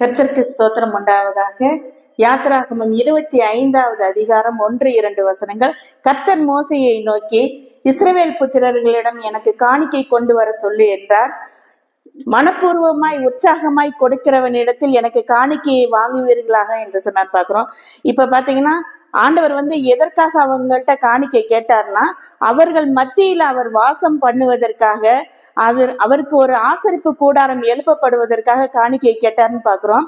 கர்த்தருக்கு ஸ்தோத்திரம் உண்டாவதாக யாத்ராகமம் இருபத்தி ஐந்தாவது அதிகாரம் ஒன்று இரண்டு வசனங்கள். கர்த்தர் மோசையை நோக்கி இஸ்ரவேல் புத்திரர்களிடம் எனக்கு காணிக்கை கொண்டு வர சொல்லு என்றார். மனப்பூர்வமாய் உற்சாகமாய் கொடுக்கிறவனிடத்தில் எனக்கு காணிக்கையை வாங்குவீர்களாக என்று சொன்னார். பார்க்குறோம். இப்ப பாத்தீங்கன்னா ஆண்டவர் வந்து எதற்காக அவங்கள்ட்ட காணிக்கை கேட்டார்னா அவர்கள் மத்தியில் அவர் வாசம் பண்ணுவதற்காக அது அவருக்கு ஒரு ஆசரிப்பு கூடாரம் எழுப்பப்படுவதற்காக காணிக்கை கேட்டார்னு பாக்குறோம்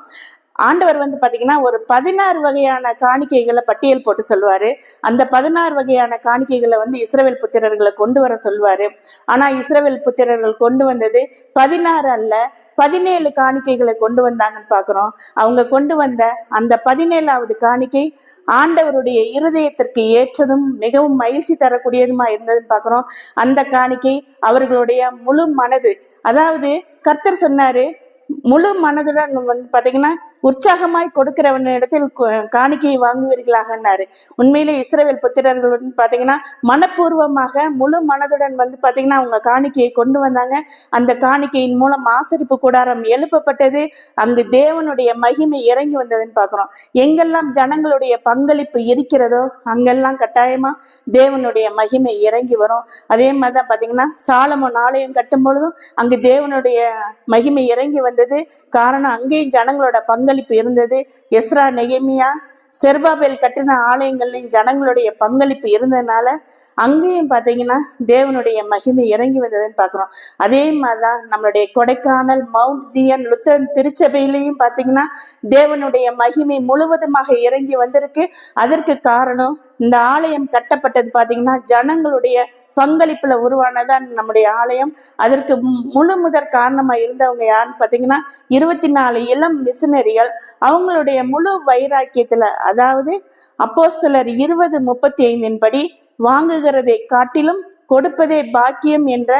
ஆண்டவர் வந்து பாத்தீங்கன்னா ஒரு பதினாறு வகையான காணிக்கைகளை பட்டியல் போட்டு சொல்லுவாரு. அந்த பதினாறு வகையான காணிக்கைகளை வந்து இஸ்ரவேல் புத்திரர்களை கொண்டு வர சொல்லுவாரு. ஆனா இஸ்ரவேல் புத்திரர்கள் கொண்டு வந்தது பதினாறு அல்ல பதினேழு காணிக்கைகளை கொண்டு வந்தாங்கன்னு பாக்குறோம். அவங்க கொண்டு வந்த அந்த பதினேழாவது காணிக்கை ஆண்டவருடைய இருதயத்திற்கு ஏற்றதும் மிகவும் மகிழ்ச்சி தரக்கூடியதுமா இருந்ததுன்னு பாக்குறோம். அந்த காணிக்கை அவர்களுடைய முழு மனது அதாவது கர்த்தர் சொன்னாரு முழு மனதுடன் வந்து பாத்தீங்கன்னா உற்சாகமாய் கொடுக்கிறவன் இடத்தில் காணிக்கையை வாங்குவீர்களாகன்னாரு. உண்மையிலே இஸ்ரவேல் புத்திரர்கள் வந்து பார்த்தீங்கன்னா மனப்பூர்வமாக முழு மனதுடன் வந்து பார்த்தீங்கன்னா அவங்க காணிக்கையை கொண்டு வந்தாங்க. அந்த காணிக்கையின் மூலம் ஆசரிப்பு கூடாரம் எழுப்பப்பட்டது. அங்கு தேவனுடைய மகிமை இறங்கி வந்ததுன்னு பார்க்குறோம் எங்கெல்லாம் ஜனங்களுடைய பங்களிப்பு இருக்கிறதோ அங்கெல்லாம் கட்டாயமா தேவனுடைய மகிமை இறங்கி வரும். அதே மாதிரி தான் பார்த்தீங்கன்னா சாலமோன் ஆலயம் கட்டும் பொழுதும் அங்கு தேவனுடைய மகிமை இறங்கி வந்தது. காரணம் அங்கேயும் ஜனங்களோட பங்கு பங்களிப்பு இருந்தது. எஸ்ரா நெகமியா செர்பாபேல் கட்டின ஆலயங்கள்லையும் ஜனங்களுடைய பங்களிப்பு இருந்ததுனால அங்கேயும் பார்த்தீங்கன்னா தேவனுடைய மகிமை இறங்கி வந்ததுன்னு பார்க்குறோம் அதே மாதிரிதான் நம்மளுடைய கொடைக்கானல் மவுண்ட் ஜியன் லுத்தன் திருச்சபையிலையும் பார்த்தீங்கன்னா தேவனுடைய மகிமை முழுவதுமாக இறங்கி வந்திருக்கு. அதற்கு காரணம் இந்த ஆலயம் கட்டப்பட்டது பார்த்தீங்கன்னா ஜனங்களுடைய பங்களிப்புல உருவானதான் நம்முடைய ஆலயம். அதற்கு முழு முதற் காரணமா இருந்தவங்க யாருன்னு பாத்தீங்கன்னா இருபத்தி நாலு இளம் மிஷினரிகள். அவங்களுடைய முழு வைராக்கியத்துல அதாவது அப்போஸ்தலர் இருபது முப்பத்தி ஐந்தின் படி வாங்குகிறதை காட்டிலும் கொடுப்பதே பாக்கியம் என்ற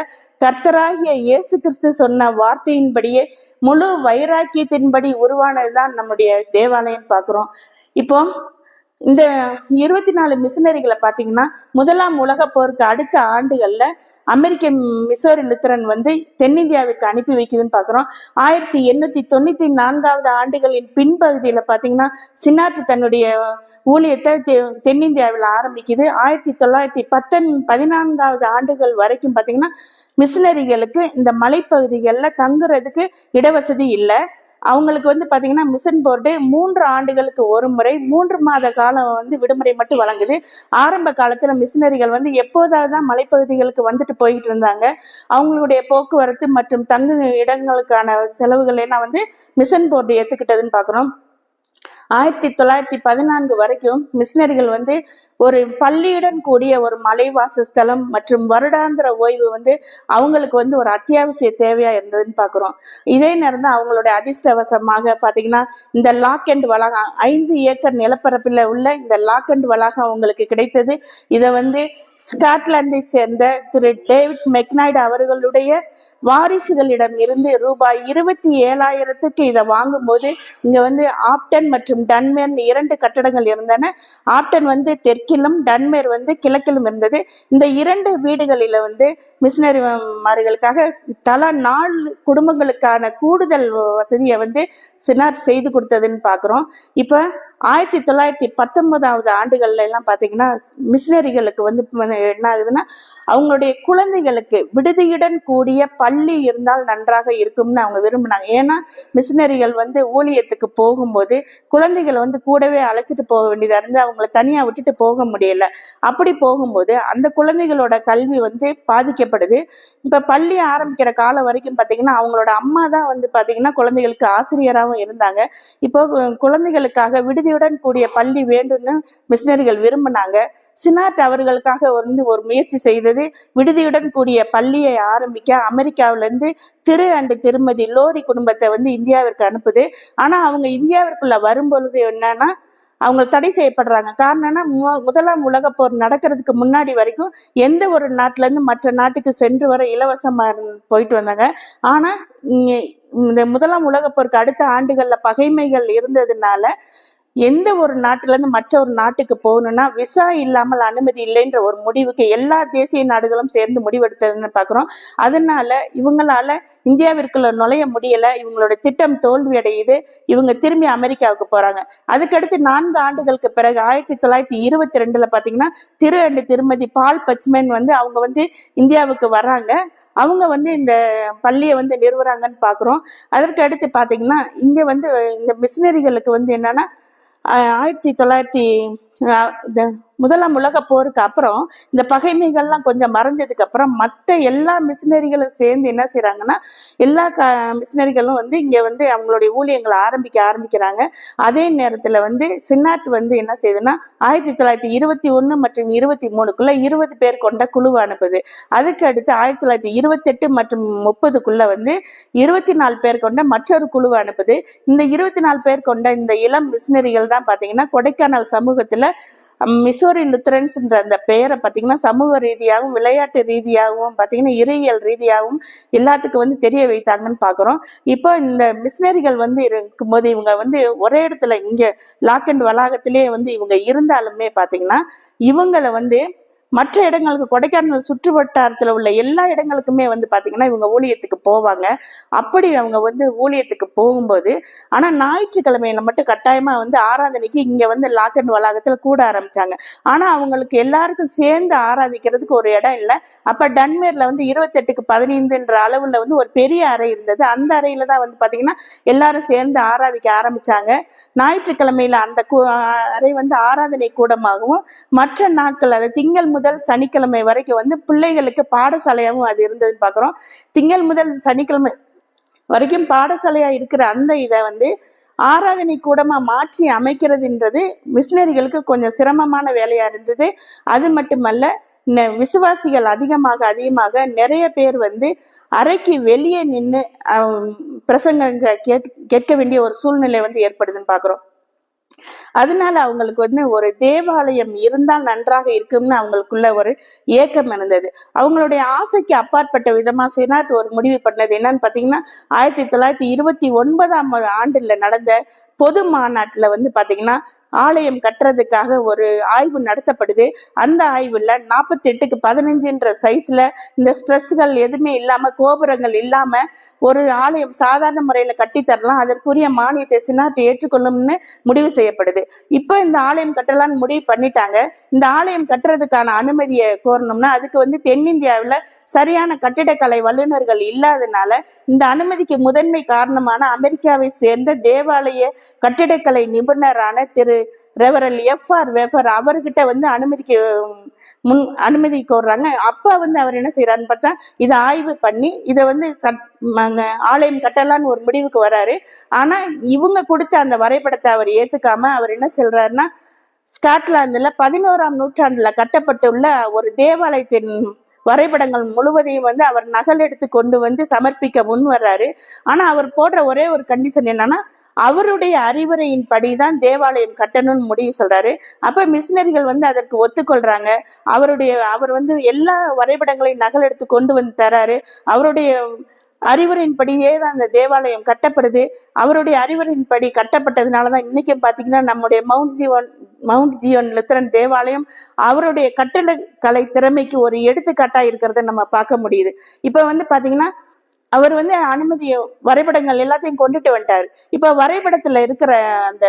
கர்த்தராகிய இயேசு கிறிஸ்து சொன்ன வார்த்தையின்படியே முழு வைராக்கியத்தின்படி உருவானதுதான் நம்முடைய தேவாலயம் பார்க்குறோம் இப்போ இந்த இருபத்தி நாலு மிஷினரிகளை பார்த்தீங்கன்னா முதலாம் உலக போருக்கு அடுத்த ஆண்டுகளில் அமெரிக்க மிசோரி லுத்தரன் வந்து தென்னிந்தியாவிற்கு அனுப்பி வைக்குதுன்னு பார்க்குறோம். ஆயிரத்தி எண்ணூற்றி தொண்ணூற்றி நான்காவது ஆண்டுகளின் பின்பகுதியில் பார்த்தீங்கன்னா சின்னாட்டு தன்னுடைய ஊழியத்தை தெ- தென்னிந்தியாவில் ஆரம்பிக்குது. ஆயிரத்தி தொள்ளாயிரத்தி பத்தன் பதினான்காவது ஆண்டுகள் வரைக்கும் பார்த்தீங்கன்னா மிஷினரிகளுக்கு இந்த மலைப்பகுதிகளில் தங்குறதுக்கு இடவசதி இல்லை. அவங்களுக்கு வந்து பார்த்தீங்கன்னா மிஷன் போர்டு மூன்று ஆண்டுகளுக்கு ஒரு முறை மூன்று மாத காலம் வந்து விடுமுறை மட்டும் வழங்குது. ஆரம்ப காலத்தில் மிஷினரிகள் வந்து எப்போதாவது தான் மலைப்பகுதிகளுக்கு வந்துட்டு போயிட்டு இருந்தாங்க. அவங்களுடைய போக்குவரத்து மற்றும் தங்கு இடங்களுக்கான செலவுகள் எல்லாம் வந்து மிஷன் போர்டு ஏற்றுக்கிட்டதுன்னு பார்க்குறோம் ஆயிரத்தி தொள்ளாயிரத்தி பதினான்கு வரைக்கும் மிஷினரிகள் வந்து ஒரு பள்ளியுடன் கூடிய ஒரு மலைவாச ஸ்தலம் மற்றும் வருடாந்திர ஓய்வு வந்து அவங்களுக்கு வந்து ஒரு அத்தியாவசிய தேவையா இருந்ததுன்னு பாக்குறோம். இதே நேரம் தான் அவங்களுடைய அதிர்ஷ்டவசமாக பாத்தீங்கன்னா இந்த லாக் அண்ட் வளாகம் ஐந்து ஏக்கர் நிலப்பரப்பில் உள்ள இந்த லாக் அண்ட் வளாகம் அவங்களுக்கு கிடைத்தது. இதை வந்து ஸ்காட்லாந்தை சேர்ந்த திரு டேவிட் மெக்னாய்டு அவர்களுடைய வாரிசுகளிடம் இருந்து ரூபாய் இருபத்தி ஏழாயிரத்துக்கு இதை வாங்கும்போது இங்க வந்து ஆப்டன் மற்றும் டன்மேர் இரண்டு கட்டடங்கள் இருந்தன. ஆப்டன் வந்து தெற்கிலும் டன்மேர் வந்து கிழக்கிலும் இருந்தது. இந்த இரண்டு வீடுகளில வந்து மிஷினரிமார்களுக்காக தலா நாலு குடும்பங்களுக்கான கூடுதல் வசதியை வந்து சினார் செய்து கொடுத்ததுன்னு பார்க்குறோம் இப்போ ஆயிரத்தி தொள்ளாயிரத்தி பத்தொன்பதாவது ஆண்டுகள்ல எல்லாம் பார்த்தீங்கன்னா மிஷினரிகளுக்கு வந்து வந்து என்ன ஆகுதுன்னா அவங்களுடைய குழந்தைகளுக்கு விடுதியுடன் கூடிய பள்ளி இருந்தால் நன்றாக இருக்கும்னு அவங்க விரும்பினாங்க. ஏன்னா மிஷினரிகள் வந்து ஊழியத்துக்கு போகும்போது குழந்தைகளை வந்து கூடவே அழைச்சிட்டு போக வேண்டியதா இருந்து அவங்கள தனியா விட்டுட்டு போக முடியல. அப்படி போகும்போது அந்த குழந்தைகளோட கல்வி வந்து பாதிக்கப்படுது. இப்ப பள்ளி ஆரம்பிக்கிற காலம் வரைக்கும் பாத்தீங்கன்னா அவங்களோட அம்மா தான் வந்து பாத்தீங்கன்னா குழந்தைகளுக்கு ஆசிரியராகவும் இருந்தாங்க. இப்போ குழந்தைகளுக்காக விடுதியுடன் கூடிய பள்ளி வேண்டும்னு மிஷினரிகள் விரும்பினாங்க. சினாட் அவர்களுக்காக வந்து ஒரு முயற்சி செய்தது விடுதியுடன் கூடிய பள்ளியை ஆரம்பிக்க அமெரிக்காவில இருந்து திரு அண்ட் திருமதி லோரி குடும்பத்தை வந்து இந்தியாவிற்கு அனுப்புது. ஆனா அவங்க இந்தியாவிற்குள்ள வரும்பொழுது என்னன்னா அவங்க தடை செய்யப்படுறாங்க. காரணம்னா மு- முதலாம் உலக போர் நடக்கிறதுக்கு முன்னாடி வரைக்கும் எந்த ஒரு நாட்டுல இருந்து மற்ற நாட்டுக்கு சென்று வர இலவசமா போயிட்டு வந்தாங்க. ஆனா இந்த முதலாம் உலக போருக்கு அடுத்த ஆண்டுகள்ல பகைமைகள் இருந்ததுனால எந்த ஒரு நாட்டுல இருந்து மற்ற ஒரு நாட்டுக்கு போகணும்னா விசா இல்லாமல் அனுமதி இல்லைன்ற ஒரு முடிவுக்கு எல்லா தேசிய நாடுகளும் சேர்ந்து முடிவெடுத்ததுன்னு பாக்குறோம். அதனால இவங்களால இந்தியாவிற்குள்ள நுழைய முடியல. இவங்களோட திட்டம் தோல்வி அடையுது இவங்க திரும்பி அமெரிக்காவுக்கு போறாங்க. அதுக்கடுத்து நான்கு ஆண்டுகளுக்கு பிறகு ஆயிரத்தி தொள்ளாயிரத்தி இருபத்தி ரெண்டுல பாத்தீங்கன்னா திரு அண்டு திருமதி பால் பச்மேன் வந்து அவங்க வந்து இந்தியாவுக்கு வராங்க. அவங்க வந்து இந்த பள்ளியை வந்து நிறுவுறாங்கன்னு பாக்குறோம். அதற்கு அடுத்து பாத்தீங்கன்னா இங்க வந்து இந்த மிஷினரிகளுக்கு வந்து என்னன்னா ஆயிரத்தி தொள்ளாயிரத்தி ஆஹ் இந்த முதலாம் உலக போருக்கு அப்புறம் இந்த பகைமைகள்லாம் கொஞ்சம் மறைஞ்சதுக்கு அப்புறம் மற்ற எல்லா மிஷினரிகளும் சேர்ந்து என்ன செய்கிறாங்கன்னா எல்லா க மிஷினரிகளும் வந்து இங்கே வந்து அவங்களுடைய ஊழியங்களை ஆரம்பிக்க ஆரம்பிக்கிறாங்க. அதே நேரத்தில் வந்து சின்னாட் வந்து என்ன செய்யுதுன்னா ஆயிரத்தி தொள்ளாயிரத்தி இருபத்தி ஒன்று மற்றும் இருபத்தி மூணுக்குள்ள இருபது பேர் கொண்ட குழுவை அனுப்புது. அதுக்கு அடுத்து ஆயிரத்தி தொள்ளாயிரத்தி இருபத்தெட்டு மற்றும் முப்பதுக்குள்ள வந்து இருபத்தி நாலு பேர் கொண்ட மற்றொரு குழுவை அனுப்புது. இந்த இருபத்தி நாலு பேர் கொண்ட இந்த இளம் மிஷினரிகள் தான் பார்த்தீங்கன்னா கொடைக்கானல் சமூகத்தில் மிசோரி லுத்தரன்ஸ்ன்ற அந்த பெயரை பார்த்தீங்கன்னா சமூக ரீதியாகவும் விளையாட்டு ரீதியாகவும் பார்த்தீங்கன்னா இறையியல் ரீதியாகவும் எல்லாத்துக்கும் வந்து தெரிய வைத்தாங்கன்னு பார்க்குறோம் இப்போ இந்த மிஷினரிகள் வந்து இருக்கும்போது இவங்க வந்து ஒரே இடத்துல இங்கே லாக் அண்ட் வளாகத்திலே வந்து இவங்க இருந்தாலுமே பார்த்தீங்கன்னா இவங்களை வந்து மற்ற இடங்களுக்கு கொடைக்கானல் சுற்று வட்டாரத்தில் உள்ள எல்லா இடங்களுக்குமே வந்து பார்த்தீங்கன்னா இவங்க ஊழியத்துக்கு போவாங்க. அப்படி அவங்க வந்து ஊழியத்துக்கு போகும்போது ஆனால் ஞாயிற்றுக்கிழமையில மட்டும் கட்டாயமாக வந்து ஆராதனைக்கு இங்கே வந்து லாக்கன் வளாகத்தில் கூட ஆரம்பிச்சாங்க. ஆனால் அவங்களுக்கு எல்லாருக்கும் சேர்ந்து ஆராதிக்கிறதுக்கு ஒரு இடம் இல்லை. அப்போ டன்மேரில் வந்து இருபத்தெட்டுக்கு பதினைந்துன்ற அளவில் வந்து ஒரு பெரிய அறை இருந்தது. அந்த அறையில் தான் வந்து பார்த்தீங்கன்னா எல்லாரும் சேர்ந்து ஆராதிக்க ஆரம்பிச்சாங்க. ஞாயிற்றுக்கிழமையில அந்த அறை வந்து ஆராதனை கூடமாகவும் மற்ற நாட்கள் அது திங்கள் முதல் சனிக்கிழமை வரைக்கும் வந்து பிள்ளைகளுக்கு பாடசாலையாகவும் அது இருந்ததுன்னு பாக்குறோம். திங்கள் முதல் சனிக்கிழமை வரைக்கும் பாடசாலையா இருக்கிற அந்த இதை வந்து ஆராதனை கூடமா மாற்றி அமைக்கிறதுன்றது மிஷினரிகளுக்கு கொஞ்சம் சிரமமான வேலையா இருந்தது. அது மட்டுமல்ல விசுவாசிகள் அதிகமாக அதிகமாக நிறைய பேர் வந்து அறைக்கு வெளியே நின்று பிரசங்க கேட் கேட்க வேண்டிய ஒரு சூழ்நிலை வந்து ஏற்படுதுன்னு பாக்குறோம். அதனால அவங்களுக்கு வந்து ஒரு தேவாலயம் இருந்தால் நன்றாக இருக்கும்னு அவங்களுக்குள்ள ஒரு ஏக்கம் இருந்தது. அவங்களுடைய ஆசைக்கு அப்பாற்பட்ட விதமா செனாட் ஒரு முடிவு பண்ணது என்னன்னு பாத்தீங்கன்னா ஆயிரத்தி தொள்ளாயிரத்தி இருபத்தி ஒன்பதாம் ஆண்டுல நடந்த பொது மாநாட்டுல வந்து பாத்தீங்கன்னா ஆலயம் கட்டுறதுக்காக ஒரு ஆய்வு நடத்தப்படுது. அந்த ஆய்வுல நாற்பத்தி எட்டுக்கு பதினஞ்சுன்ற சைஸ்ல இந்த ஸ்ட்ரெஸ்கள் எதுவுமே இல்லாம கோபுரங்கள் இல்லாம ஒரு ஆலயம் சாதாரண முறையில கட்டி தரலாம். அதற்குரிய மானியத்தை சினாட் ஏற்றுக்கொள்ளும்னு முடிவு செய்யப்படுது. இப்போ இந்த ஆலயம் கட்டலாம்னு முடிவு பண்ணிட்டாங்க. இந்த ஆலயம் கட்டுறதுக்கான அனுமதியை கோரணும்னா அதுக்கு வந்து தென்னிந்தியாவில் சரியான கட்டிடக்கலை வல்லுநர்கள் இல்லாதனால இந்த அனுமதிக்கு முதன்மை காரணமான அமெரிக்காவை சேர்ந்த தேவாலய கட்டிடக்கலை நிபுணரான திரு ரெவரல் எஃப் ஆர் வெஃபர் அவர்கிட்ட வந்து அனுமதிக்கு முன் அனுமதி கோர்றாங்க. அப்பா வந்து அவர் என்ன செய்யறாருன்னு பார்த்தா இதை ஆய்வு பண்ணி இதை வந்து கட் ஆலயம் கட்டலான்னு ஒரு முடிவுக்கு வராரு. ஆனா இவங்க கொடுத்த அந்த வரைபடத்தை அவர் ஏத்துக்காம அவர் என்ன சொல்றாருன்னா ஸ்காட்லாந்துல பதினோராம் நூற்றாண்டுல கட்டப்பட்டுள்ள ஒரு தேவாலயத்தின் வரைபடங்கள் முழுவதையும் வந்து அவர் நகல் எடுத்து கொண்டு வந்து சமர்ப்பிக்க முன் வர்றாரு. ஆனா அவர் போடுற ஒரே ஒரு கண்டிஷன் என்னன்னா அவருடைய அறிவுரையின் படிதான் தேவாலயம் கட்டணும்னு முடிவு சொல்றாரு. அப்ப மிஷினரிகள் வந்து அதற்கு ஒத்துக்கொள்றாங்க. அவருடைய அவர் வந்து எல்லா வரைபடங்களையும் நகல் எடுத்து கொண்டு வந்து தராரு. அவருடைய அறிவுரையின்படியே தான் அந்த தேவாலயம் கட்டப்படுது. அவருடைய அறிவுரையின்படி கட்டப்பட்டதுனாலதான் இன்னைக்கு பார்த்தீங்கன்னா நம்முடைய Mount Zion Mount Zion Lutheran தேவாலயம் அவருடைய கட்டளை கலை திறமைக்கு ஒரு எடுத்துக்காட்டாக இருக்கிறத நம்ம பார்க்க முடியுது. இப்போ வந்து பார்த்தீங்கன்னா அவர் வந்து அனுமதிய வரைபடங்கள் எல்லாத்தையும் கொண்டுட்டு வந்துட்டாரு. இப்ப வரைபடத்துல இருக்கிற அந்த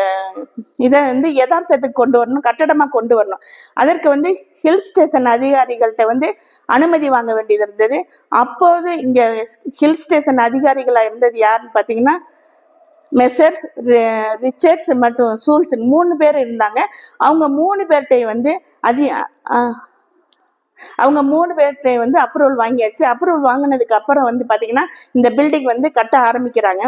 இதை வந்து யதார்த்தத்துக்கு கொண்டு வரணும் கட்டடமா கொண்டு வரணும். அதற்கு வந்து ஹில் ஸ்டேஷன் அதிகாரிகள்கிட்ட வந்து அனுமதி வாங்க வேண்டியது இருந்தது. அப்போது இங்க ஹில் ஸ்டேஷன் அதிகாரிகளா இருந்தது யாருன்னு பாத்தீங்கன்னா மெசர்ஸ் ரிச்சர்ட்ஸ் மற்றும் சூல்ஸ் மூணு பேர் இருந்தாங்க. அவங்க மூணு பேர்கிட்டையும் வந்து அதி அவங்க மூணு பேர்கிட்ட வந்து அப்ரூவல் வாங்கியாச்சு. அப்ரூவல் வாங்கினதுக்கு அப்புறம் வந்து பாத்தீங்கன்னா இந்த பில்டிங் வந்து கட்ட ஆரம்பிக்கிறாங்க.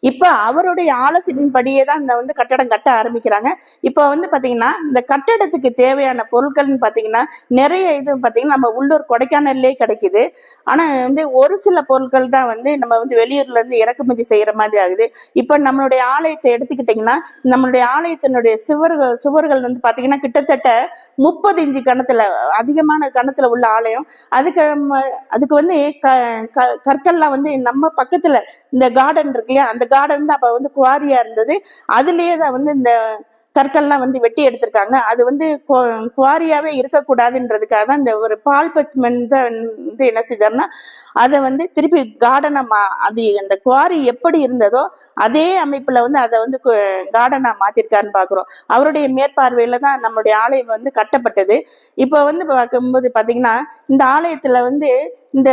இப்ப அவருடைய ஆலோசனையின்படியே தான் இந்த வந்து கட்டடம் கட்ட ஆரம்பிக்கிறாங்க. இப்ப வந்து பாத்தீங்கன்னா இந்த கட்டடத்துக்கு தேவையான பொருட்கள்னு பாத்தீங்கன்னா நிறைய இது பாத்தீங்கன்னா நம்ம உள்ளூர் கொடைக்கானல்லே கிடைக்குது. ஆனா வந்து ஒரு சில பொருட்கள் தான் வந்து நம்ம வந்து வெளியூர்ல இருந்து இறக்குமதி செய்யற மாதிரி ஆகுது. இப்ப நம்மளுடைய ஆலயத்தை எடுத்துக்கிட்டிங்கன்னா நம்மளுடைய ஆலயத்தினுடைய சுவர்கள் சுவர்கள் வந்து பாத்தீங்கன்னா கிட்டத்தட்ட முப்பது இஞ்சு கணத்துல அதிகமான கணத்துல உள்ள ஆலயம். அதுக்கு அதுக்கு வந்து க க- கற்கள்லாம் வந்து நம்ம பக்கத்துல இந்த கார்டன் இருக்கு இல்லையா? அந்த கார்டன் தான் அப்ப வந்து குவாரியா இருந்தது. அதுலயே தான் வந்து இந்த கற்கள்லாம் வந்து வெட்டி எடுத்திருக்காங்க. அது வந்து குவாரியாவே இருக்கக்கூடாதுன்றதுக்காக தான் இந்த ஒரு பால் பச்மென் தான் வந்து என்ன செஞ்சாருன்னா அதை வந்து திருப்பி கார்டனா மா அது அந்த குவாரி எப்படி இருந்ததோ அதே அமைப்புல வந்து அதை வந்து கார்டனா மாத்திருக்காருன்னு பாக்குறோம். அவருடைய மேற்பார்வையில தான் நம்மளுடைய ஆலயம் வந்து கட்டப்பட்டது. இப்போ வந்து பார்க்கும்போது பாத்தீங்கன்னா இந்த ஆலயத்துல வந்து இந்த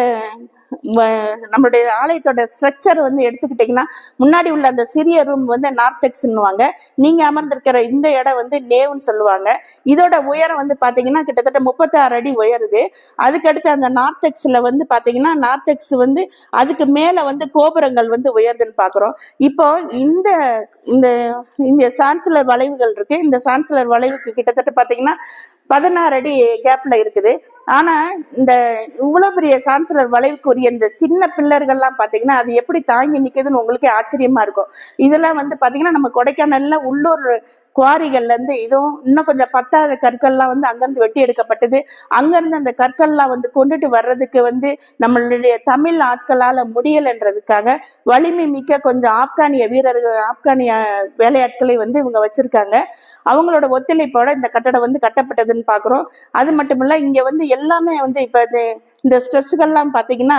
நம்மளுடைய ஆலயத்தோட ஸ்ட்ரக்சர் வந்து எடுத்துக்கிட்டிங்கன்னா முன்னாடி உள்ள அந்த சிறிய ரூம் வந்து நார்த்தெக்ஸ்ன்னுவாங்க நீங்கள் அமர்ந்திருக்கிற இந்த இடம் வந்து நேவுன்னு சொல்லுவாங்க. இதோட உயரம் வந்து பார்த்தீங்கன்னா கிட்டத்தட்ட முப்பத்தாறு அடி உயருது. அதுக்கடுத்து அந்த நார்த்தெக்ஸில் வந்து பார்த்தீங்கன்னா நார்த்தெக்ஸ் வந்து அதுக்கு மேலே வந்து கோபுரங்கள் வந்து உயருதுன்னு பார்க்குறோம் இப்போ இந்த இந்த இந்த சான்சலர் வளைவுகள் இருக்கு. இந்த சான்சலர் வளைவுக்கு கிட்டத்தட்ட பார்த்தீங்கன்னா பதினாறு அடி கேப்ல இருக்குது. ஆனா இந்த இவ்வளவு பெரிய சான்சலர் வளைவுக்குரிய இந்த சின்ன பில்லர்கள்லாம் பாத்தீங்கன்னா அது எப்படி தாங்கி நிக்குதுன்னு உங்களுக்கே ஆச்சரியமா இருக்கும். இதெல்லாம் வந்து பாத்தீங்கன்னா நம்ம கொடைக்கானல்ல உள்ளூர் குவாரிகள்லேருந்து இதுவும் இன்னும் கொஞ்சம் பத்தாத கற்கள்லாம் வந்து அங்கிருந்து வெட்டி எடுக்கப்பட்டது. அங்கேருந்து அந்த கற்கள்லாம் வந்து கொண்டுட்டு வர்றதுக்கு வந்து நம்மளுடைய தமிழ் ஆட்களால் முடியலைன்றதுக்காக வலிமை மிக்க கொஞ்சம் ஆப்கானிய வீரர்கள் ஆப்கானிய வேலையாட்களை வந்து இவங்க வச்சுருக்காங்க. அவங்களோட ஒத்துழைப்போட இந்த கட்டடம் வந்து கட்டப்பட்டதுன்னு பார்க்குறோம். அது மட்டும் இல்லை இங்கே வந்து எல்லாமே வந்து இப்போ இது இந்த ஸ்ட்ரெஸ்ஸுகள்லாம் பார்த்தீங்கன்னா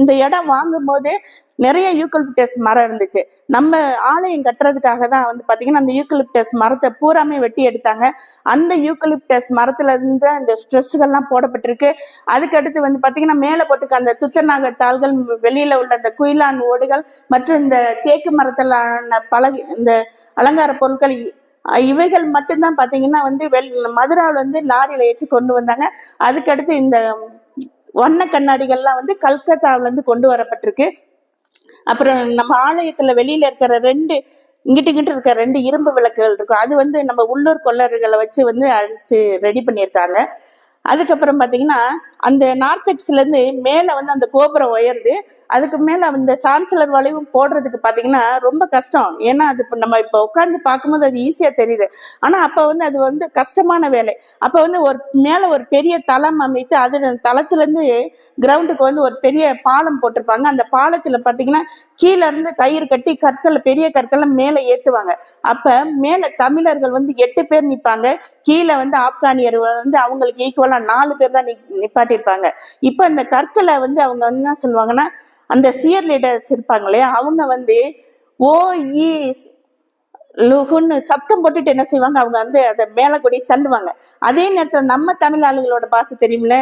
இந்த இடம் வாங்கும்போது நிறைய யூக்கலிப்டஸ் மரம் இருந்துச்சு. நம்ம ஆலயம் கட்டுறதுக்காக தான் வந்து பார்த்தீங்கன்னா அந்த யூக்கலிப்டஸ் மரத்தை பூராமே வெட்டி எடுத்தாங்க. அந்த யூக்கலிப்டஸ் மரத்துல இருந்து அந்த ஸ்ட்ரெஸ்ஸுகள்லாம் போடப்பட்டிருக்கு. அதுக்கடுத்து வந்து பார்த்தீங்கன்னா மேலே போட்டுக்க அந்த துத்தநாக தாள்கள் வெளியில உள்ள அந்த குயிலான் ஓடுகள் மற்றும் இந்த தேக்கு மரத்திலான பலகை இந்த அலங்கார பொருட்கள் இவைகள் மட்டும்தான் பார்த்தீங்கன்னா வந்து வெள் மதுராவில் வந்து லாரியில் ஏற்றி கொண்டு வந்தாங்க. அதுக்கடுத்து இந்த வண்ண கண்ணாடிகள்லாம் வந்து கல்கத்தாவிலேருந்து கொண்டு வரப்பட்டிருக்கு. அப்புறம் நம்ம ஆலயத்துல வெளியில இருக்கிற ரெண்டு இங்கிட்டு இங்கிட்டு இருக்க ரெண்டு இரும்பு விளக்குகள் இருக்கும். அது வந்து நம்ம உள்ளூர் கொள்ளர்களை வச்சு வந்து அழிச்சு ரெடி பண்ணியிருக்காங்க. அதுக்கப்புறம் பார்த்தீங்கன்னா அந்த நார்த் இருந்து மேலே வந்து அந்த கோபுரம் உயருது. அதுக்கு மேல அந்த சான்சலர் வளைவும் போடுறதுக்கு பாத்தீங்கன்னா ரொம்ப கஷ்டம். ஏன்னா அது நம்ம இப்ப உட்காந்து பார்க்கும்போது அது ஈஸியா தெரியுது. ஆனா அப்ப வந்து அது வந்து கஷ்டமான வேலை. அப்ப வந்து ஒரு மேல ஒரு பெரிய தளம் அமைத்து அது தளத்துல இருந்து கிரவுண்டுக்கு வந்து ஒரு பெரிய பாலம் போட்டிருப்பாங்க. அந்த பாலத்துல பாத்தீங்கன்னா கீழே இருந்து கயிறு கட்டி கற்களை பெரிய கற்களை மேலே ஏற்றுவாங்க அப்போ மேலே தமிழர்கள் வந்து எட்டு பேர் நிற்பாங்க. கீழே வந்து ஆப்கானியர் வந்து அவங்களுக்கு ஈக்குவலாக நாலு பேர் தான் நி நிப்பாட்டியிருப்பாங்க இப்போ அந்த கற்களை வந்து அவங்க வந்து என்ன சொல்லுவாங்கன்னா அந்த சியர் லீடர்ஸ் இருப்பாங்க இல்லையா? அவங்க வந்து ஓ இ லுகுன்னு சத்தம் போட்டுட்டு என்ன செய்வாங்க? அவங்க வந்து அதை மேலே கொடி தள்ளுவாங்க. அதே நேரத்தில் நம்ம தமிழ் ஆளுகளோட பாஷை தெரியுமில்ல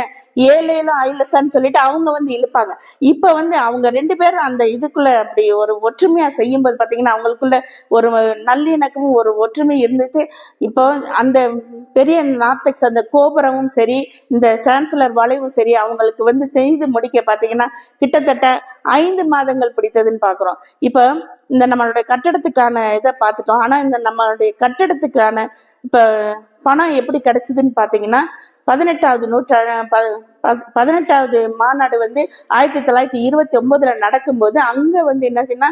ஏழேலும் ஐலசான்னு சொல்லிட்டு அவங்க வந்து இழுப்பாங்க. இப்போ வந்து அவங்க ரெண்டு பேரும் அந்த இதுக்குள்ள அப்படி ஒரு ஒற்றுமையா செய்யும்போது பார்த்தீங்கன்னா அவங்களுக்குள்ள ஒரு நல்லிணக்கமும் ஒரு ஒற்றுமை இருந்துச்சு. இப்போ அந்த பெரிய நார்த்தக்ஸ் அந்த கோபுரமும் சரி இந்த சான்சலர் வளைவும் சரி அவங்களுக்கு வந்து செய்து முடிக்க பார்த்தீங்கன்னா கிட்டத்தட்ட ஐந்து மாதங்கள் பிடித்ததுன்னு பாக்குறோம் இப்ப இந்த நம்மளுடைய கட்டடத்துக்கான இதை பார்த்துட்டோம். ஆனா இந்த நம்மளுடைய கட்டடத்துக்கான இப்ப பணம் எப்படி கிடைச்சதுன்னு பாத்தீங்கன்னா பதினெட்டாவது நூற்றா ப- பதினெட்டாவது மாநாடு வந்து ஆயிரத்தி தொள்ளாயிரத்தி இருபத்தி ஒன்பதுல நடக்கும்போது அங்க வந்து என்ன செய்யணும்னா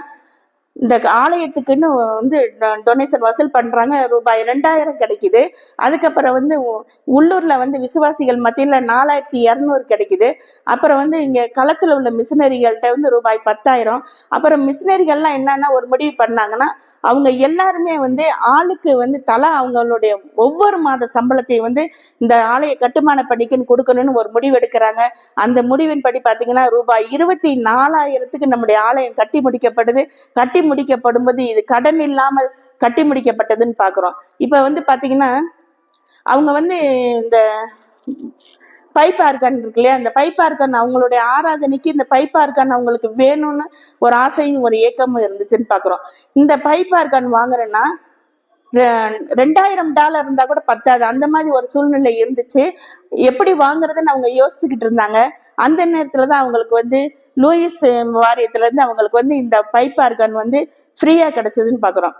இந்த ஆலயத்துக்குன்னு வந்து டொனேஷன் வசூல் பண்றாங்க. ரூபாய் ரெண்டாயிரம் கிடைக்குது. அதுக்கப்புறம் வந்து உள்ளூரில் உள்ளூர்ல வந்து விசுவாசிகள் மத்தியில் நாலாயிரத்தி இரநூறு கிடைக்குது. அப்புறம் வந்து இங்க களத்துல உள்ள மிஷினரிகள்கிட்ட வந்து ரூபாய் பத்தாயிரம். அப்புறம் மிஷினரிகள்லாம் என்னன்னா ஒரு முடிவு பண்ணாங்கன்னா அவங்க எல்லாருமே வந்து ஆளுக்கு வந்து தலா அவங்களுடைய ஒவ்வொரு மாத சம்பளத்தையும் வந்து இந்த ஆலய கட்டுமான பணிக்குன்னு கொடுக்கணும்னு ஒரு முடிவு எடுக்கிறாங்க. அந்த முடிவின்படி பார்த்தீங்கன்னா ரூபாய் இருபத்தி நாலாயிரத்துக்கு நம்முடைய ஆலயம் கட்டி முடிக்கப்படுது. கட்டி முடிக்கப்படும் போது இது கடன் இல்லாமல் கட்டி முடிக்கப்பட்டதுன்னு பார்க்குறோம் இப்போ வந்து பார்த்தீங்கன்னா அவங்க வந்து இந்த பைப்பார்கன் இருக்கு இல்லையா அந்த பைப்பார்கன் அவங்களுடைய ஆராதனைக்கு இந்த பைப்பார்கன் அவங்களுக்கு வேணும்னு ஒரு ஆசையும் ஒரு ஏக்கமும் இருந்துச்சுன்னு பாக்குறோம். இந்த பைப்பார்கன் வாங்குறேன்னா ரெண்டாயிரம் டாலர் இருந்தா கூட பத்தாது. அந்த மாதிரி ஒரு சூழ்நிலை இருந்துச்சு. எப்படி வாங்குறதுன்னு அவங்க யோசிச்சுக்கிட்டு இருந்தாங்க. அந்த நேரத்துல தான் அவங்களுக்கு வந்து லூயிஸ் வாரியத்துல இருந்து அவங்களுக்கு வந்து இந்த பைப்பார்கன் வந்து ஃப்ரீயா கிடைச்சதுன்னு பாக்குறோம்.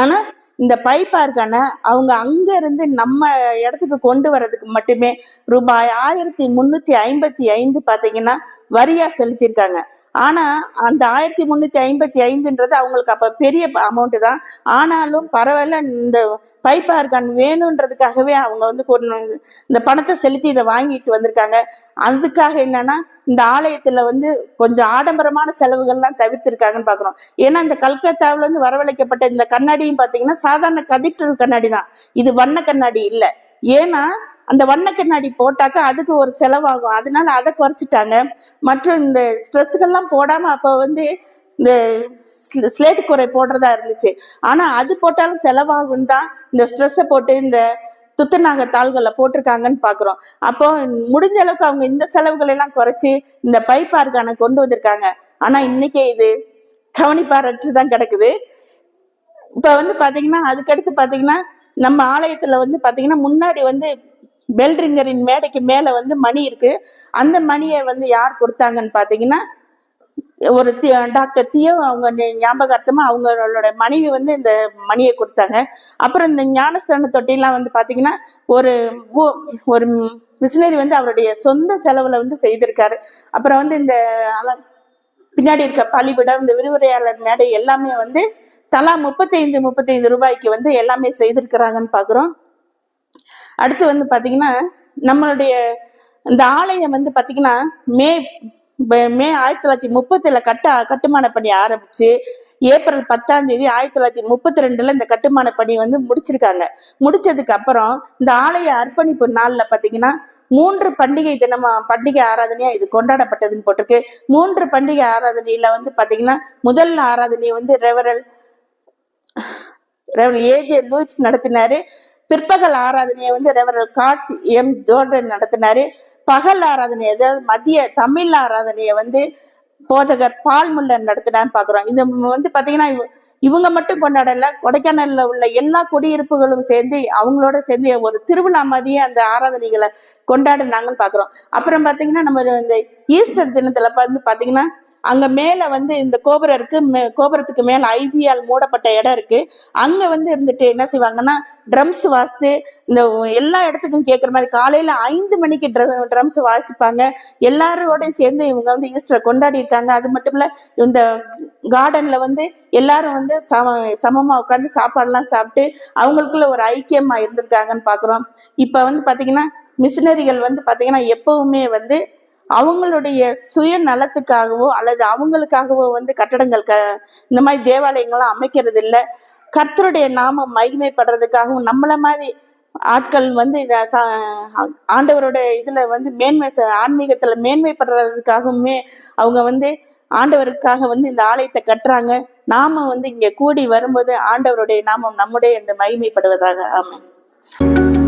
ஆனா இந்த பைப்பார்க்கான அவங்க அங்க இருந்து நம்ம இடத்துக்கு கொண்டு வர்றதுக்கு மட்டுமே ரூபாய் ஆயிரத்தி முன்னூத்தி ஐம்பத்தி ஐந்து பாத்தீங்கன்னா வரியா செலுத்தியிருக்காங்க. ஆனா அந்த ஆயிரத்தி முன்னூத்தி ஐம்பத்தி ஐந்துன்றது அவங்களுக்கு அப்ப பெரிய அமௌண்ட் தான். ஆனாலும் பரவாயில்ல இந்த பைப்பார்கான் வேணுன்றதுக்காகவே அவங்க வந்து கொண்டு- இந்த பணத்தை செலுத்தி இதை வாங்கிட்டு வந்திருக்காங்க. அதுக்காக என்னன்னா இந்த ஆலயத்துல வந்து கொஞ்சம் ஆடம்பரமான செலவுகள்லாம் தவிர்த்திருக்காங்கன்னு பாக்குறோம். ஏன்னா இந்த கல்கத்தாவுல இருந்து வரவழைக்கப்பட்ட இந்த கண்ணாடியும் பாத்தீங்கன்னா சாதாரண கதிற்றல் கண்ணாடி தான். இது வண்ண கண்ணாடி இல்லை. ஏன்னா அந்த வண்ண கண்ணாடி போட்டாக்கா அதுக்கு ஒரு செலவாகும். அதனால அதை குறைச்சிட்டாங்க. மற்றும் இந்த ஸ்ட்ரெஸ்ஸுகள்லாம் போடாம அப்போ வந்து இந்த ஸ்லேட் குறை போடுறதா இருந்துச்சு. ஆனால் அது போட்டாலும் செலவாகும் தான் இந்த ஸ்ட்ரெஸ்ஸை போட்டு இந்த துத்தநாக தாள்களை போட்டிருக்காங்கன்னு பார்க்குறோம் அப்போ முடிஞ்ச அளவுக்கு அவங்க இந்த செலவுகளை எல்லாம் குறைச்சி இந்த பைப்பார்கான கொண்டு வந்திருக்காங்க. ஆனால் இன்னைக்கே இது கவனிப்பாரற்று தான் கிடக்குது. இப்போ வந்து பார்த்தீங்கன்னா அதுக்கடுத்து பார்த்தீங்கன்னா நம்ம ஆலயத்தில் வந்து பார்த்தீங்கன்னா முன்னாடி வந்து பெல்ரிங்கரின் மேடைக்கு மேல வந்து மணி இருக்கு. அந்த மணியை வந்து யார் கொடுத்தாங்கன்னு பாத்தீங்கன்னா ஒரு டாக்டர் தியோ அவங்க ஞாபகார்த்தமா அவங்களோட மனைவி வந்து இந்த மணியை கொடுத்தாங்க. அப்புறம் இந்த ஞானஸ்தான தொட்டிலாம் வந்து பாத்தீங்கன்னா ஒரு ஒரு மிஷினரி வந்து அவருடைய சொந்த செலவுல வந்து செய்திருக்காரு. அப்புறம் வந்து இந்த அல- பின்னாடி இருக்க பலிபிடம் இந்த விரிவுரையாளர் மேடை எல்லாமே வந்து தலா முப்பத்தைந்து முப்பத்தைந்து ரூபாய்க்கு வந்து எல்லாமே செய்திருக்கிறாங்கன்னு பாக்குறோம். அடுத்து வந்து பார்த்தீங்கன்னா நம்மளுடைய இந்த ஆலயம் வந்து பார்த்தீங்கன்னா மே மே ஆயிரத்தி தொள்ளாயிரத்தி முப்பத்தில் கட்ட கட்டுமான பணி ஆரம்பிச்சு ஏப்ரல் பத்தாம் தேதி ஆயிரத்தி தொள்ளாயிரத்தி முப்பத்தி ரெண்டுல இந்த கட்டுமான பணி வந்து முடிச்சிருக்காங்க. முடிச்சதுக்கு அப்புறம் இந்த ஆலய அர்ப்பணிப்பு நாள்ல பாத்தீங்கன்னா மூன்று பண்டிகை தினமா பண்டிகை ஆராதனையா இது கொண்டாடப்பட்டதுன்னு போட்டிருக்கு. மூன்று பண்டிகை ஆராதனையில வந்து பாத்தீங்கன்னா முதல் ஆராதனையை வந்து ரெவரல் ரெவரல் ஏஜே லூயிட்ஸ் நடத்தினாரு. பிற்பகல் ஆராதனையை வந்து ரெவரல் காட்ஸ் எம் ஜோர்டன் நடத்தினாரு. பகல் ஆராதனை அதாவது மதிய தமிழ் ஆராதனையை வந்து போதகர் பால் முல்லர் நடத்தினான்னு பாக்குறோம். இந்த வந்து பாத்தீங்கன்னா இவங்க மட்டும் கொண்டாடல. கொடைக்கானல்ல உள்ள எல்லா குடியிருப்புகளும் சேர்ந்து அவங்களோட சேர்ந்து ஒரு திருவிழா மாதிரியே அந்த ஆராதனைகளை கொண்டாடுனாங்கன்னு பாக்குறோம். அப்புறம் பாத்தீங்கன்னா நம்ம இந்த ஈஸ்டர் தினத்துல வந்து பாத்தீங்கன்னா அங்க மேல வந்து இந்த கோபுரம் மே- கோபுரத்துக்கு மேல ஐபியால் மூடப்பட்ட இடம் இருக்கு. அங்க வந்து இருந்துட்டு என்ன செய்வாங்கன்னா ட்ரம்ஸ் வாசித்து இந்த எல்லா இடத்துக்கும் கேட்குற மாதிரி காலையில ஐந்து மணிக்கு ட்ரம்ஸ் வாசிப்பாங்க. எல்லாரோடையும் சேர்ந்து இவங்க வந்து ஈஸ்டரை கொண்டாடி இருக்காங்க. அது மட்டும் இல்ல இந்த கார்டன்ல வந்து எல்லாரும் வந்து சம சமமா உட்காந்து சாப்பாடுலாம் சாப்பிட்டு அவங்களுக்குள்ள ஒரு ஐக்கியமா இருந்திருக்காங்கன்னு பாக்குறோம். இப்ப வந்து பாத்தீங்கன்னா மிஷினரிகள் வந்து பாத்தீங்கன்னா எப்பவுமே வந்து அவங்களுடைய சுய நலத்துக்காகவோ அல்லது அவங்களுக்காகவோ வந்து கட்டடங்கள் க இந்த மாதிரி தேவாலயங்கள்லாம் அமைக்கிறது இல்லை கர்த்தருடைய நாமம் மகிமைப்படுறதுக்காகவும் நம்மள மாதிரி ஆட்கள் வந்து இத ச- ஆண்டவரோட இதுல வந்து மேன்மை ச- ஆன்மீகத்துல மேன்மைப்படுறதுக்காகவுமே அவங்க வந்து ஆண்டவருக்காக வந்து இந்த ஆலயத்தை கட்டுறாங்க. நாம வந்து இங்க கூடி வரும்போது ஆண்டவருடைய நாமம் நம்முடைய இந்த மகிமைப்படுவதாக. ஆமென்.